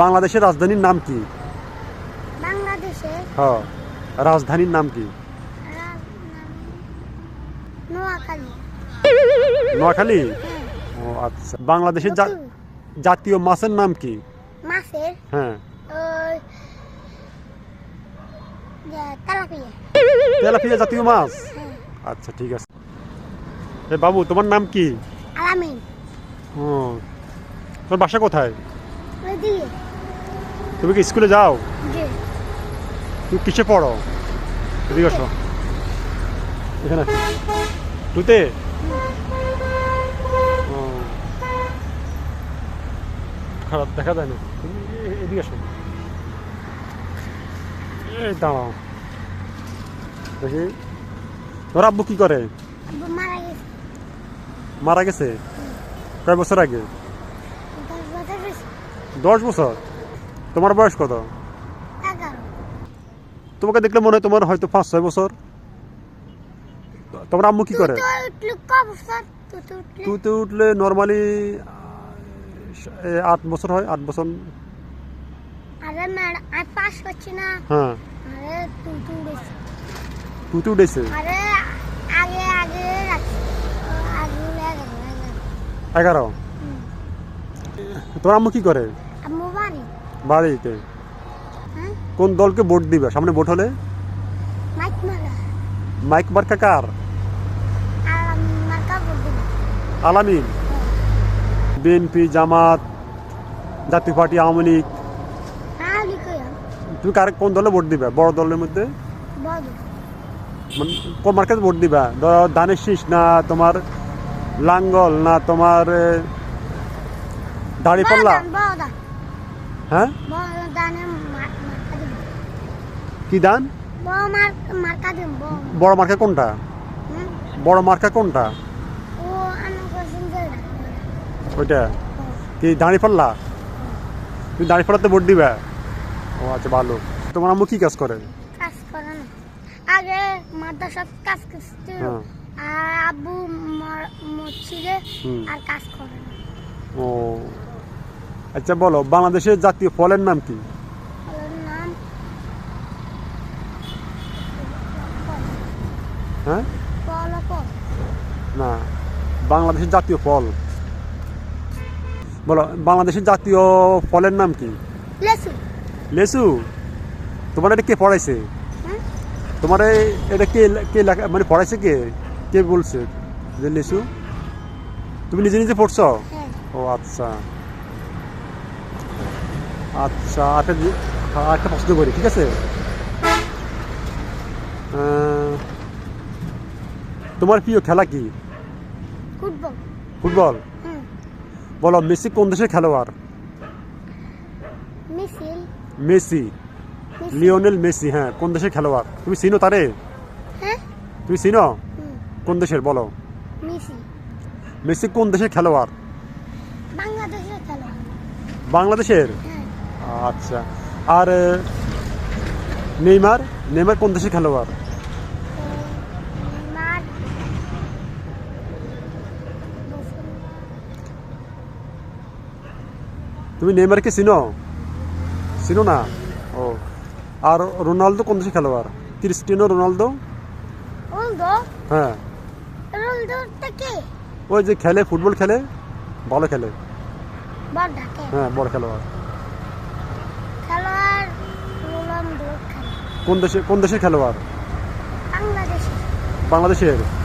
বাংলাদেশের রাজধানীর নাম কি? বাংলাদেশে হ্যাঁ রাজধানীর নাম কি? নোয়াখালী। নোয়াখালী? হ্যাঁ। ও আচ্ছা। বাংলাদেশের জাতীয় মাছের নাম কি? মাছের? হ্যাঁ। তেলাপিয়া। জাতীয় মাছ? হ্যাঁ। আচ্ছা ঠিক আছে। এ বাবু তোমার নাম কি? আলামিন। ও তোমার বাসা কোথায়? তুমি কি স্কুলে যাও? তুমি কিসে পড়ো? এদিকে আসো। এখানে। টুতে খারাপ দেখা যায় না। তুমি এদিকে আসো। এই দাঁড়াও। দেখি। তোর আব্বু কি করে? মারা গেছে? কয় বছর আগে? দশ বছর। তোমার বয়স কত? তোমাকে দেখলে মনে হয় তোমার হয়তো পাঁচ ছয় বছর। তোমার আম্মু কি করে? তুই তো উঠলু নর্মালি আট বছর হয় আট বছর। হ্যাঁ। আরে তুই তো উঠেছি এগারো। তোমার আম্মু কি করে? বাড়িতে। হ্যাঁ? কোন দলকে ভোট দিবে? সামনে ভোট হলে? মাইক মারা। মার্কা কার? আলামিন। বিএনপি জামাত জাতীয় পার্টি আওয়ামী লীগ। হ্যাঁ তুমি কার কোন দলে ভোট দিবে? বড় দলের মধ্যে? মানে কোন মার্কেট ভোট দিবা? ধরো ধানের শীষ না তোমার লাঙ্গল না তোমার দাড়ি পাল্লা? হ্যাঁ? কি দান? বড় মার মার্কা কোনটা? বড় মার্কা কোনটা? ওইটা? কি দাড়ি পাল্লা তুমি দাড়ি পাল্লাতে ভোট দিবা? ও আচ্ছা ভালো। তোমার আম্মু কি কাজ করে? কাজ করে না। আগে মাদ্রাসাত কাজ করছিল হ্যাঁ। আর আব্বু মরছিল আর কাজ করে না। ও আচ্ছা বলো বাংলাদেশের জাতীয় ফলের নাম কি? হ্যাঁ? না বাংলাদেশের জাতীয় ফল। বলো বাংলাদেশের জাতীয় ফলের নাম কি? লেসু তোমার এটা কে পড়াইছে? তোমার এই- এটা কে কে লেখা মানে পড়াইছে কে? কে বলছে যে লেসু তুমি নিজে নিজে পড়ছো? হ্যাঁ। ও আচ্ছা। আচ্ছা হ্যাঁ, একটা প্রশ্ন করি ঠিক আছে? তোমার প্রিয় খেলা কি? ফুটবল। ফুটবল? বলো মেসি কোন দেশের খেলোয়াড়? মেসি। লিওনেল মেসি হ্যাঁ কোন দেশের খেলোয়াড়? তুমি চিনো তারে? হ্যাঁ। তুমি চিনো? কোন দেশের বলো। মেসি। কোন দেশের খেলোয়াড়? বাংলাদেশের খেলা বাংলাদেশের? হ্যাঁ। আচ্ছা। আর নেইমার? নেইমার কোন দেশের খেলোয়াড়? তুমি নেইমারকে চিনো? চিনো না? ও। আর রোনালদো কোন দেশের খেলোয়াড়? Cristiano Ronaldo? হ্যাঁ। ওই যে খেলে ফুটবল খেলে ভালো খেলে। বড় হ্যাঁ বড় খেলোয়াড় রোলন্দো খেলা কোন দেশে কোন দেশের খেলোয়াড়? বাংলাদেশের।